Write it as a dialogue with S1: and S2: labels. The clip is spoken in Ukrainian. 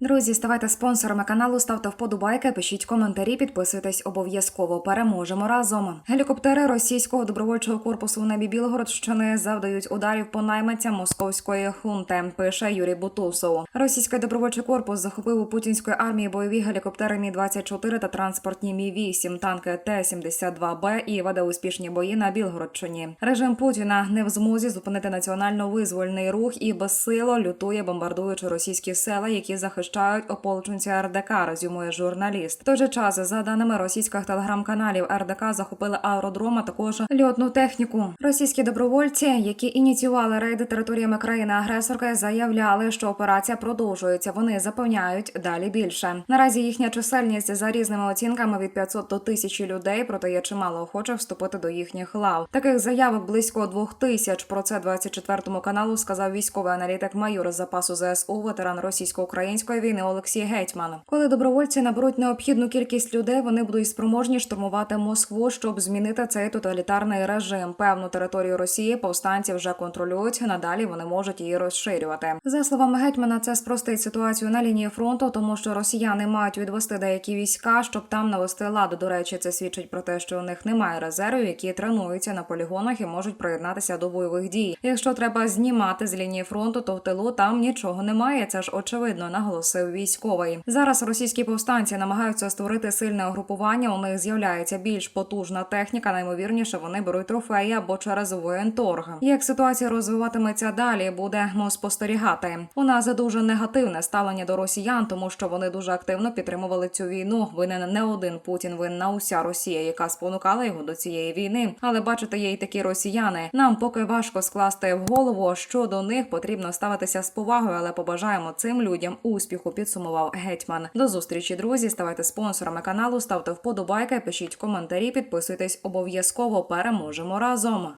S1: Друзі, ставайте спонсорами каналу, ставте вподобайки, пишіть коментарі, підписуйтесь обов'язково. Переможемо разом. Гелікоптери російського добровольчого корпусу в небі Білгородщини завдають ударів по найманцям московської хунти. Пише Юрій Бутусов. Російський добровольчий корпус захопив у путінської армії бойові гелікоптери Мі 24 та транспортні Мі 8 танки Т-72Б і веде успішні бої на Білгородщині. Режим Путіна не в змозі зупинити національно-визвольний рух і безсило лютує, бомбардуючи російські села, які захищають ополченці РДК. Резюмує журналіст. В той же час, за даними російських телеграм-каналів, РДК захопили аеродром, а також льотну техніку. Російські добровольці, які ініціювали рейди територіями країни-агресорки, заявляли, що операція продовжується. Вони запевняють далі більше. Наразі їхня чисельність за різними оцінками від 500 до 1000 людей, проте є чимало охочих вступити до їхніх лав. Таких заявок близько двох тисяч. Про це 24 каналу сказав військовий аналітик майор з запасу ЗСУ, ветеран російсько-української війни Олексій Гетьман. Коли добровольці наберуть необхідну кількість людей, вони будуть спроможні штурмувати Москву, щоб змінити цей тоталітарний режим. Певну територію Росії повстанці вже контролюють. Надалі вони можуть її розширювати. За словами гетьмана, це спростить ситуацію на лінії фронту, тому що росіяни мають відвести деякі війська, щоб там навести ладу. До речі, це свідчить про те, що у них немає резервів, які тренуються на полігонах і можуть приєднатися до бойових дій. Якщо треба знімати з лінії фронту, то в тилу там нічого немає. Це ж очевидно, наголосив військовий. Зараз російські повстанці намагаються створити сильне угрупування. У них з'являється більш потужна техніка. Наймовірніше вони беруть трофеї або через воєнторг. Як ситуація розвиватиметься далі, будемо спостерігати. У нас дуже негативне ставлення до росіян, тому що вони дуже активно підтримували цю війну. Винен не один Путін, винна уся Росія, яка спонукала його до цієї війни. Але бачите, є й такі росіяни. Нам поки важко скласти в голову, що до них потрібно ставитися з повагою, але побажаємо цим людям успіху. Підсумував гетьман. До зустрічі, друзі. Ставайте спонсорами каналу, ставте вподобайки, пишіть коментарі, підписуйтесь обов'язково. Переможемо разом.